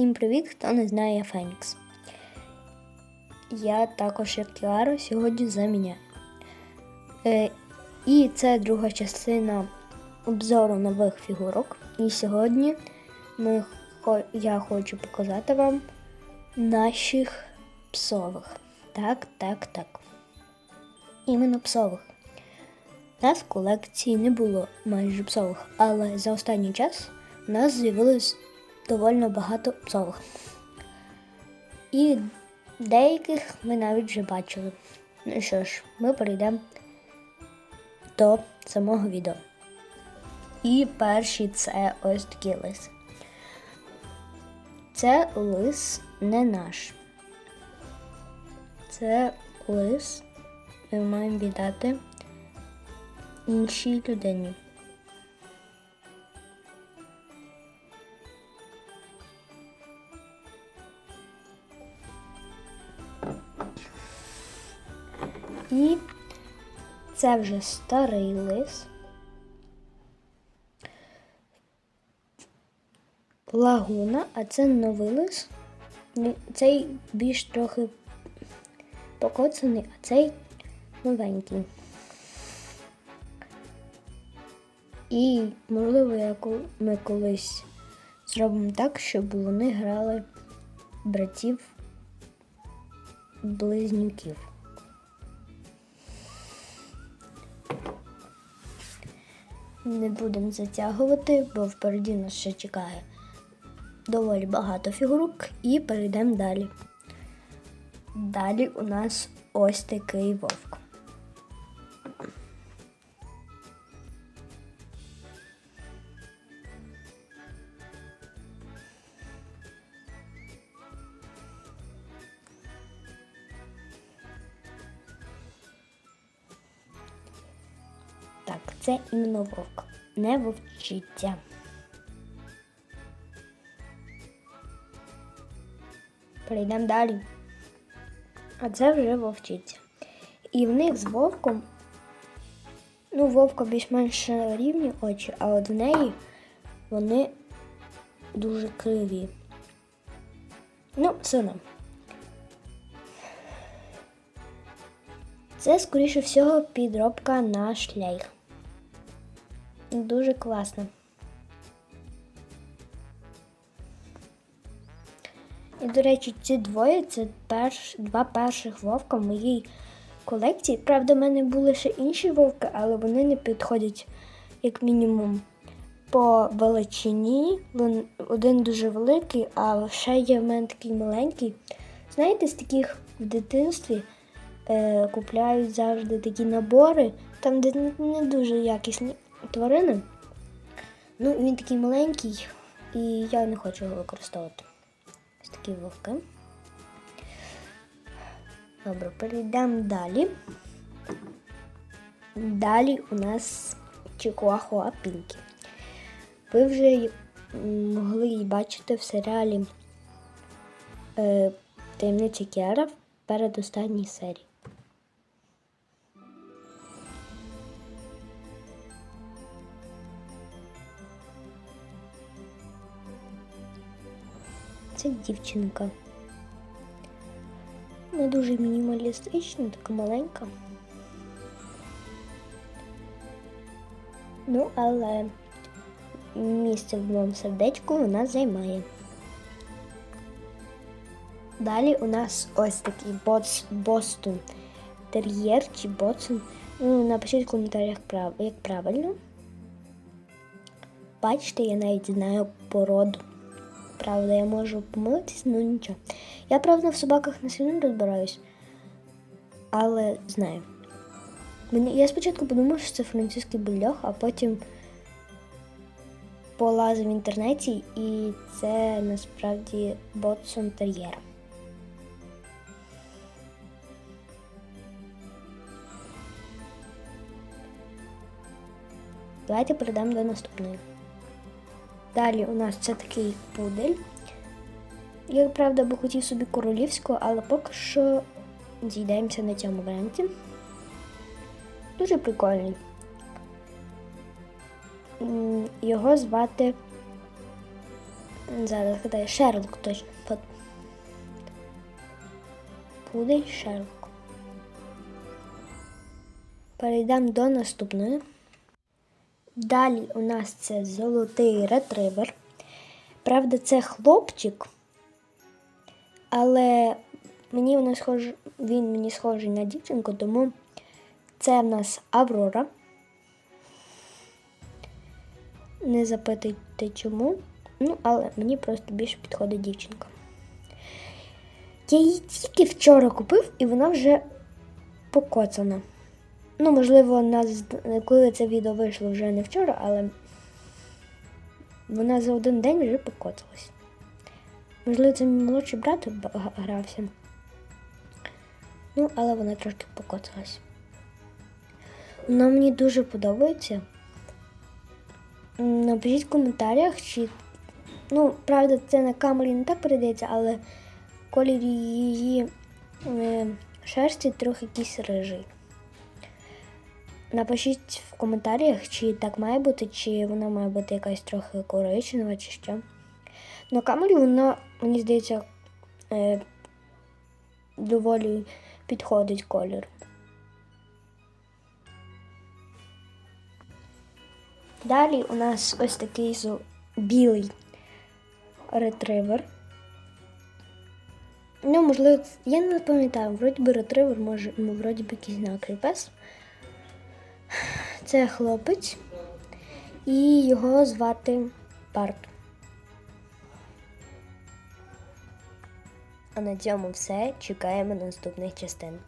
Всім привіт, хто не знає я Фенікс. Я також, як Кіара, сьогодні заміняю. Е, і це друга частина обзору нових фігурок. І сьогодні ми, я хочу показати вам наших псових. Так, так, так. Іменно псових. У нас в колекції не було майже псових, але за останній час у нас з'явилось доволі багато псових. І деяких ми навіть вже бачили. Ну що ж, ми перейдемо до самого відео. І перший це ось такий лис. Це лис не наш. Це лис ми маємо віддати іншій людині. І це вже старий лис. Лагуна, а це новий лис. Цей більш трохи покоцаний, а цей новенький. І, можливо, я кол- ми колись зробимо так, щоб вони грали братів близнюків. Не будемо затягувати, бо впереді нас ще чекає доволі багато фігурок і перейдемо далі. Далі у нас ось такий вовк. Так, це іменно вовк, не вовчиця. Перейдемо далі. А це вже вовчиця. І в них з вовком, ну, вовка більш-менш рівні очі, а от в неї вони дуже криві. Ну, все. Це, скоріше всього, підробка на шлейх. Дуже класно. І, до речі, ці двоє це перш, два перших вовка в моїй колекції. Правда, в мене були ще інші вовки, але вони не підходять, як мінімум, по величині. Один дуже великий, а ще є в мене такий маленький. Знаєте, з таких в дитинстві е, купляють завжди такі набори, там, де не дуже якісні тварини. Ну, він такий маленький, і я не хочу його використовувати. Ось такі вовки. Добре, перейдемо далі. Далі у нас Чихуахуа Пінкі. Ви вже могли її бачити в серіалі е, Таємниця Кіара в передостанній серії. Це дівчинка. Не дуже мінімалістична, така маленька. Ну, але місце в моєму сердечку вона займає. Далі у нас ось такий боц, Бостон тер'єр чи боцон. Ну, напишіть в коментарях, як правильно. Бачите, я навіть знаю породу. Правда, я можу помилитись, ну нічого. Я, правда, в собаках не сильно розбираюсь, але знаю. Мені, я спочатку подумав, що це французький бульдог, а потім полазив в інтернеті, і це насправді Ботсон тер'єр. Давайте перейдемо до наступної. Далі у нас це такий пудель. Я, правда, би хотів собі королівського, але поки що зійдемося на цьому варіанті. Дуже прикольний. Його звати Зараз гадаю, Шерлок точно. Пудель Шерлок. Перейдемо до наступної. Далі у нас це золотий ретривер. Правда, це хлопчик, але мені воно схож, він мені схожий на дівчинку, тому це в нас Аврора. Не запитуйте чому. Ну, але мені просто більше підходить дівчинка. Я її тільки вчора купив, і вона вже покоцана. Ну, можливо, на, з- коли це відео вийшло вже не вчора, але вона за один день вже покоцалась. Можливо, це мій молодший брат грався. Ну, але вона трошки покоцалась. Вона мені дуже подобається. Напишіть в коментарях, чи. Ну, правда, це на камері не так передається, але колір її е, шерсті трохи якийсь рижий. Напишіть в коментарях, чи так має бути, чи вона має бути якась трохи коричнева, чи що. На камері вона, мені здається, е, доволі підходить колір. Далі у нас ось такий білий ретривер. Ну, можливо, я не пам'ятаю, вроді би ретривер, може, ну, вроді би якийсь знакий пес. Це хлопець, і його звати Барт. А на цьому все. Чекаємо наступних частин.